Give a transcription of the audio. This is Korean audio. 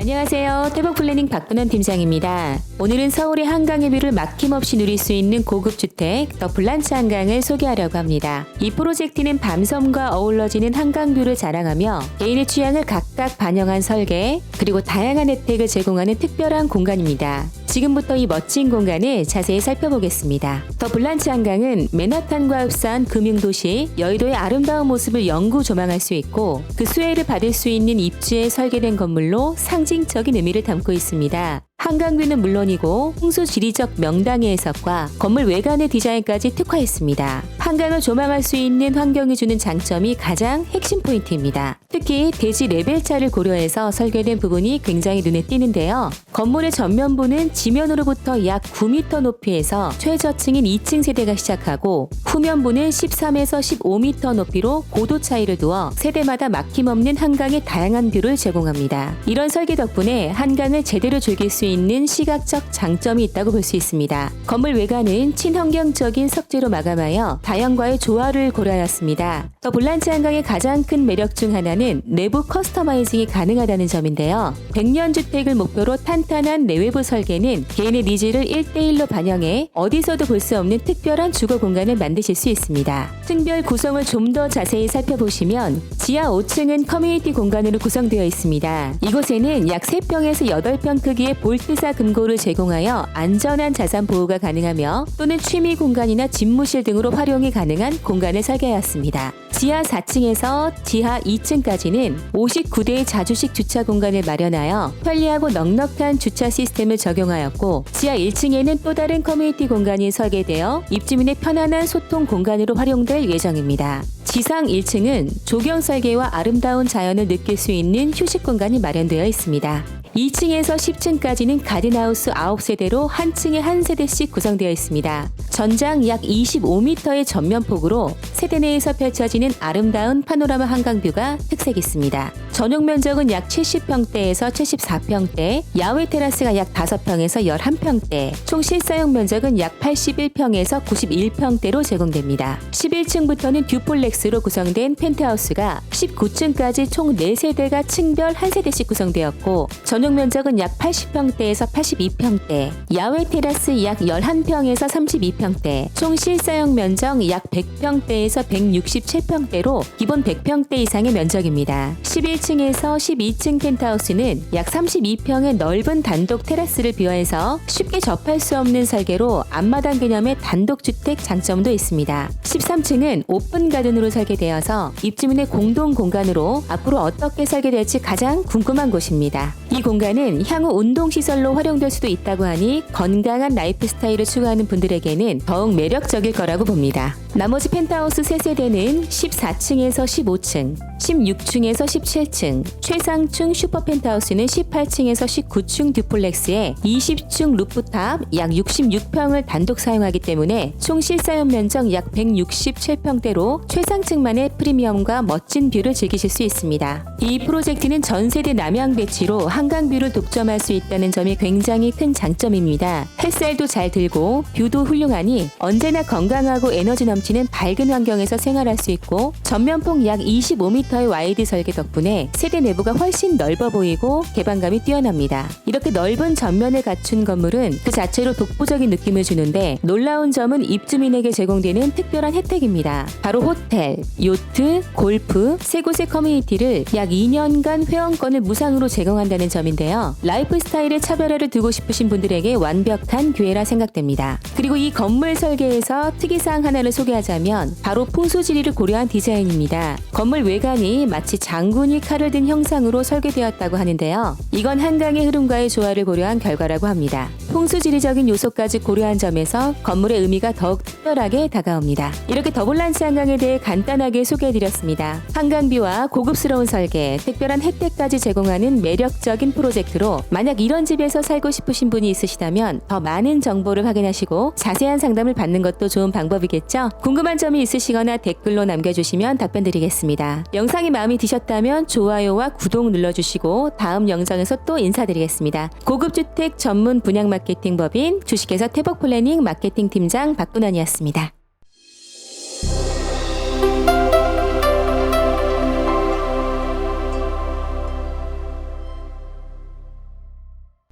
안녕하세요. 태복 플래닝 박근원 팀장입니다. 오늘은 서울의 한강의 뷰를 막힘없이 누릴 수 있는 고급 주택 더 블란치 한강을 소개하려고 합니다. 이 프로젝트는 밤섬과 어우러지는 한강 뷰를 자랑하며 개인의 취향을 각각 반영한 설계 그리고 다양한 혜택을 제공하는 특별한 공간입니다. 지금부터 이 멋진 공간을 자세히 살펴보겠습니다. 더 블란치 한강은 맨하탄과 흡사한 금융도시 여의도의 아름다운 모습을 영구 조망할 수 있고 그 수혜를 받을 수 있는 입지에 설계된 건물로 상징 적인 의미를 담고 있습니다. 한강뷰는 물론이고 홍수 지리적 명당의 해석과 건물 외관의 디자인까지 특화했습니다. 한강을 조망할 수 있는 환경이 주는 장점이 가장 핵심 포인트입니다. 특히 대지 레벨차를 고려해서 설계된 부분이 굉장히 눈에 띄는데요. 건물의 전면부는 지면으로부터 약 9m 높이에서 최저층인 2층 세대가 시작하고 후면부는 13에서 15m 높이로 고도 차이를 두어 세대마다 막힘없는 한강의 다양한 뷰를 제공합니다. 이런 설계 덕분에 한강을 제대로 즐길 수 있는 시각적 장점이 있다고 볼 수 있습니다. 건물 외관은 친환경적인 석재로 마감하여 자연과의 조화를 고려하였습니다. 더 볼란치 한강의 가장 큰 매력 중 하나는 내부 커스터마이징이 가능하다는 점인데요. 100년 주택을 목표로 탄탄한 내외부 설계는 개인의 니즈를 1대1로 반영해 어디서도 볼 수 없는 특별한 주거 공간을 만드실 수 있습니다. 층별 구성을 좀 더 자세히 살펴보시면 지하 5층은 커뮤니티 공간으로 구성되어 있습니다. 이곳에는 약 3평에서 8평 크기의 볼 트사 금고를 제공하여 안전한 자산 보호가 가능하며 또는 취미 공간이나 집무실 등으로 활용이 가능한 공간을 설계하였습니다. 지하 4층에서 지하 2층까지는 59대의 자주식 주차 공간을 마련하여 편리하고 넉넉한 주차 시스템을 적용하였고 지하 1층에는 또 다른 커뮤니티 공간이 설계되어 입주민의 편안한 소통 공간으로 활용될 예정입니다. 지상 1층은 조경 설계와 아름다운 자연을 느낄 수 있는 휴식 공간이 마련되어 있습니다. 2층에서 10층까지는 가든하우스 9세대로 한 층에 한 세대씩 구성되어 있습니다. 전장 약 25m의 전면폭으로 세대 내에서 펼쳐지는 아름다운 파노라마 한강뷰가 특색 있습니다. 전용 면적은 약 70평대에서 74평대, 야외 테라스가 약 5평에서 11평대, 총 실사용 면적은 약 81평에서 91평대로 제공됩니다. 11층부터는 듀플렉스로 구성된 펜트하우스가 19층까지 총 4세대가 층별 1세대씩 구성되었고 전용 면적은 약 80평대에서 82평대, 야외 테라스 약 11평에서 32평대, 총 실사용 면적 약 100평대에서 167평대로 기본 100평대 이상의 면적입니다. 11층에서 12층 펜트하우스는 약 32평의 넓은 단독 테라스를 비워해서 쉽게 접할 수 없는 설계로 앞마당 개념의 단독 주택 장점도 있습니다. 13층은 오픈 가든으로 설계되어서 입주민의 공동 공간으로 앞으로 어떻게 설계될지 가장 궁금한 곳입니다. 이 공간은 향후 운동시설로 활용될 수도 있다고 하니 건강한 라이프 스타일을 추구하는 분들에게는 더욱 매력적일 거라고 봅니다. 나머지 펜트하우스 3세대는 14층에서 15층, 16층에서 17층, 최상층 슈퍼 펜트하우스는 18층에서 19층 듀플렉스에 20층 루프탑 약 66평을 단독 사용하기 때문에 총 실사용 면적 약 167평대로 최상층만의 프리미엄과 멋진 뷰를 즐기실 수 있습니다. 이 프로젝트는 전 세대 남향 배치로 한강 뷰를 독점할 수 있다는 점이 굉장히 큰 장점입니다. 햇살도 잘 들고 뷰도 훌륭하니 언제나 건강하고 에너지 넘치는 밝은 환경에서 생활할 수 있고 전면폭 약 25m 의 와이드 설계 덕분에 세대 내부가 훨씬 넓어 보이고 개방감이 뛰어납니다. 이렇게 넓은 전면을 갖춘 건물은 그 자체로 독보적인 느낌을 주는데 놀라운 점은 입주민에게 제공되는 특별한 혜택입니다. 바로 호텔, 요트, 골프 세 곳의 커뮤니티를 약 2년간 회원권을 무상으로 제공한다는 점인데요. 라이프 스타일의 차별화를 두고 싶으신 분들에게 완벽한 기회라 생각됩니다. 그리고 이 건물 설계에서 특이사항 하나를 소개하자면 바로 풍수지리를 고려한 디자인입니다. 건물 외관 이 마치 장군이 칼을 든 형상으로 설계되었다고 하는데요. 이건 한강의 흐름과의 조화를 고려한 결과라고 합니다. 풍수지리적인 요소까지 고려한 점에서 건물의 의미가 더욱 특별하게 다가옵니다. 이렇게 더블란치 한강에 대해 간단하게 소개해드렸습니다. 한강뷰와 고급스러운 설계, 특별한 혜택까지 제공하는 매력적인 프로젝트로 만약 이런 집에서 살고 싶으신 분이 있으시다면 더 많은 정보를 확인하시고 자세한 상담을 받는 것도 좋은 방법이겠죠? 궁금한 점이 있으시거나 댓글로 남겨주시면 답변 드리겠습니다. 영상 이 마음에 드셨다면 좋아요와 구독 눌러주시고 다음 영상에서 또 인사드리겠습니다. 고급주택 전문 분양 마케팅 법인 주식회사 태복 플래닝 마케팅 팀장 박근원이었습니다.